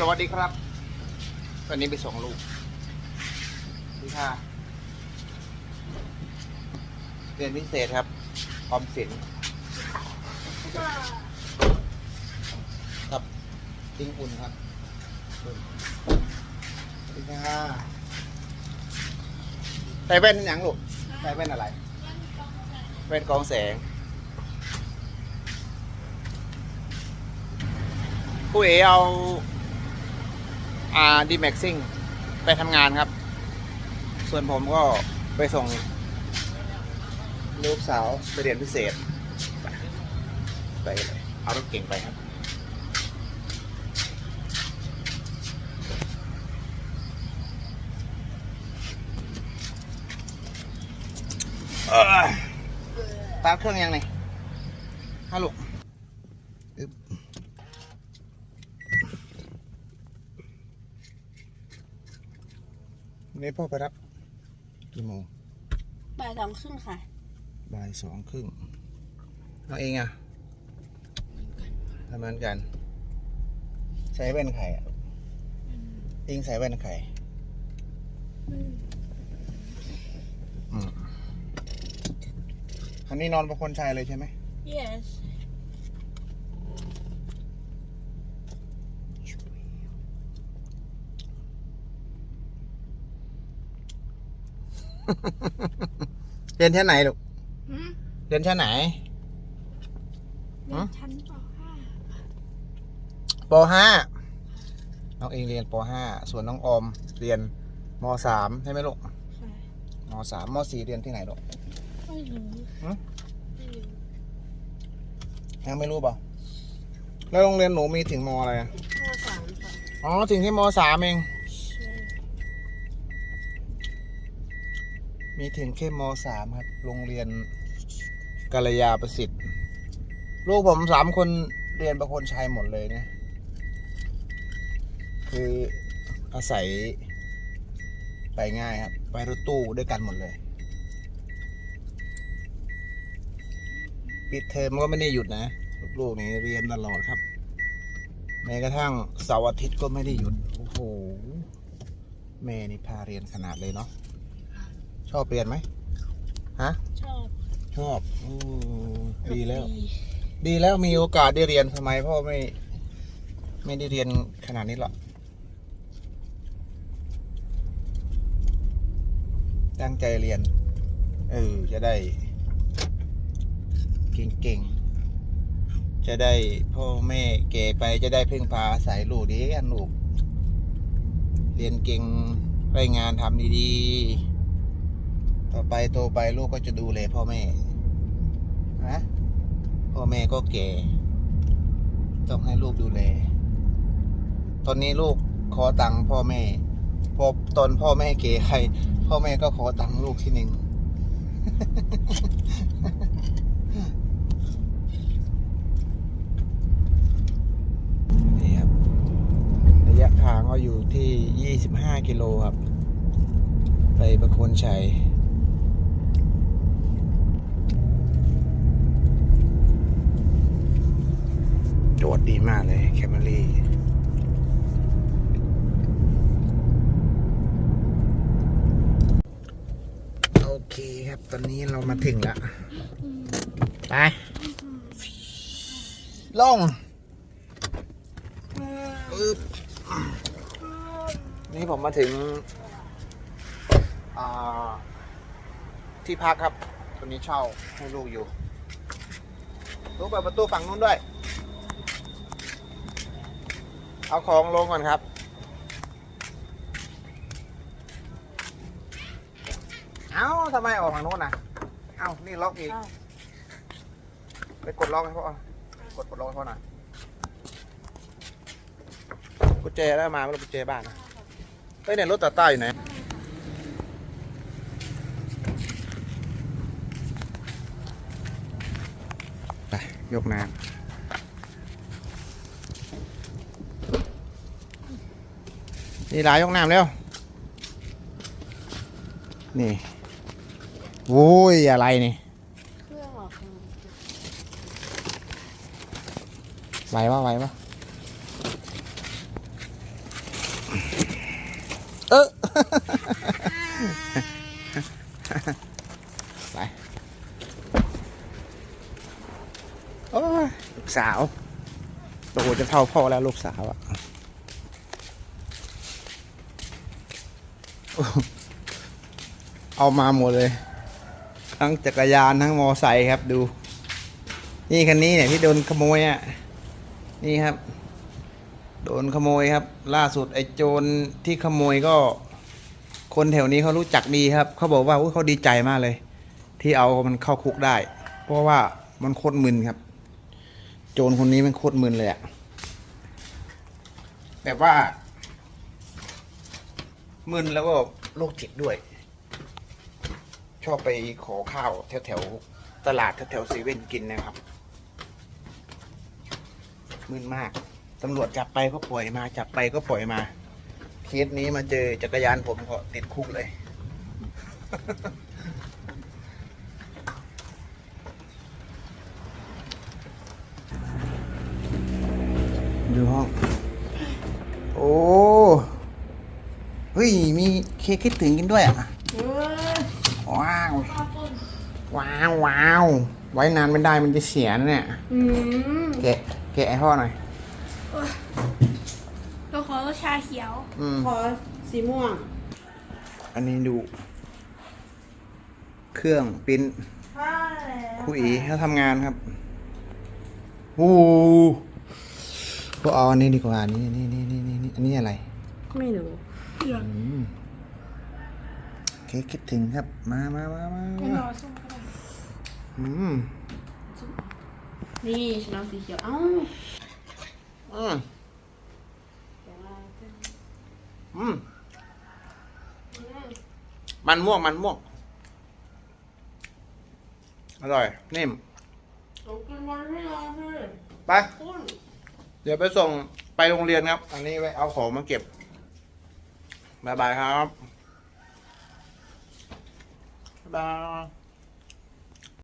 สวัสดีครับ วันนี้ไปส่งลูกพี่ค่ะเรียนพิเศษครับออมสินครับติ้งอุ่นครับอุ่ค่ะใส่แว่นหยังลูกใส่แว่นอะไร แว่นกองแสงผู้เอเอา อ่าดีแม็กซิ่งไปทำงานครับ ส่วนผมก็ไปส่งลูกสาวไปเรียนพิเศษ ไปเลยเอารถเก่งไปครับ ตาร์ทเครื่องยังไงฮัลโหลอึ๊บ วั นนี้พ่อไปรับกี่โมงบ่ายสองครึ่งค่ะ บ่ายสองครึ่งเอาเองอะทำเหมือนกัน ใส่แว่นไข่อะเองใส่แว่นไข่อืมอันนี้นอนประคนชัยเลยใช่ไหม yes เรียนชั้นไหนลูกหืมเรียนชั้นไหน เรียนชั้นปห้าปห้าน้องเองเรียนปห้าส่วนน้องออมเรียนมสามใช่ไหมลูกค่ะมสามมสี่เรียนที่ไหนลูก ไม่รู้หืม ไม่รู้ยังไม่รู้เปล่าแล้วโรงเรียนหนูมีถึงมอะไรอะมสามค่ะอ๋อ ถึงที่มสามเอง ใช่ มีถึงแค่มสามครับ โรงเรียนกัลยาประสิทธิ์ ลูกผมสามคนเรียนประคนชัยหมดเลยนี่ยคืออาศัย ไปง่ายครับ ไปรถตู้ด้วยกันหมดเลย ปิดเทอมก็ไม่ได้หยุดนะ ลูกๆนี่เรียนตลอดครับ แม้กระทั่งเสาร์อาทิตย์ก็ไม่ได้หยุด โอ้โห แม่นี่พาเรียนขนาดเลยเนาะ ชอบเรียนไหมฮะชอบชอบอมดีแล้ว ดีแล้วมีโอกาสได้เรียนทำไมพ่อไม่ ไม่ได้เรียนขนาดนี้หรอกตั้งใจเรียน เออ จะได้ เก่งๆ จะได้พ่อแม่เก่ไปจะได้พึ่งพาอาศัยลูกดีกันลูก เรียนเก่งได้งานทำดีๆ ต่อไปโตไปลูกก็จะดูแลพ่อแม่นะพ่อแม่ก็แก่ ต้องให้ลูกดูแล ตอนนี้ลูกขอตังค์พ่อแม่พอตอนพ่อแม่เก๋ใครพ่อแม่ก็ขอตังค์ลูกทีหนึ่งนี่ครับ ระยะทางก็อยู่ที่ 25 กิโลครับ ไปประโคนชัย โจทย์ดีมากเลยแคมรี่โอเคครับ ตอนนี้เรามาถึงแล้วไป ลงปึ๊บนี่ผมมาถึง ที่พักครับ ตัวนี้เช่าให้ลูกอยู่ลูกเปิดประตูฝั่งนู้นด้วย เอาของลงก่อนครับ เอ้าทำไมออกฝั่งนู้นน่ะ เอ้า นี่ล็อกอีกอ้าวไปกดล็อกให้พ่อกดกดล็อกให้พ่อหน่อยกุญแจได้มาไม่รู้กุญแจบ้านนะเฮ้ยเนี่ยรถตาต้าอยู่ไหนไปยกน้ำ นี่หลายยกน้ำเร็วนี่โอ้ยอะไรนี่ไหวปะไหวปะเออไปโอ้ยลูกสาวโอ้โหจะเท่าพ่อแล้วลูกสาวอะ เอามาหมดเลย ทั้งจักรยานทั้งมอไซค์ครับดู นี่คันนี้เนี่ยที่โดนขโมยอะนี่ครับ โดนขโมยครับ ล่าสุดไอ้โจรที่ขโมยก็ คนแถวนี้เขารู้จักดีครับเขาบอกว่าเขาดีใจมากเลย ที่เอามันเข้าคุกได้ เพราะว่ามันโคตรมึนครับ โจรคนนี้มันโคตรมึนเลยอะแบบว่า มึนแล้วก็โรคจิตด้วย ชอบไปขอข้าวแถวแถวตลาดแถวแถวเซเว่นกินนะครับ มึนมากตำรวจจับไปก็ปล่อยมา จับไปก็ปล่อยมา เคสนี้มาเจอจักรยานผมก็ติดคุกเลย ดูห้อง โอ้ ฮ้ย มีเค้กคิดถึงกินด้วยอะ ว้าว ว้าวว้าว ไว้นานไม่ได้มันจะเสียนะเนี่ยอืมแกะแกะให้พ่อหน่อย เราขอชาเขียว อืม ขอสีม่วงอันนี้ดู เครื่องปริ้นใช่ครูอีเขาทำงานครับโอ้ก็เอาอันนี้ดีกว่านี่นี่นี่นี่นี่อันนี้อะไร ไม่รู้ อืมเค้กคิดถึงครับ มามามามาไม่รมาอส่งก็ได้อืมนี่ฉันเอาสีเขียวเอ้าอืมอืมมันม่วงมันม่วงอร่อยนิ่มเอากินวันที่เราสิไปคุณเดี๋ยวไปส่งไปโรงเรียนครับ อันนี้ไว้เอาของมาเก็บ บ๊ายบายครับบ๊ายบาย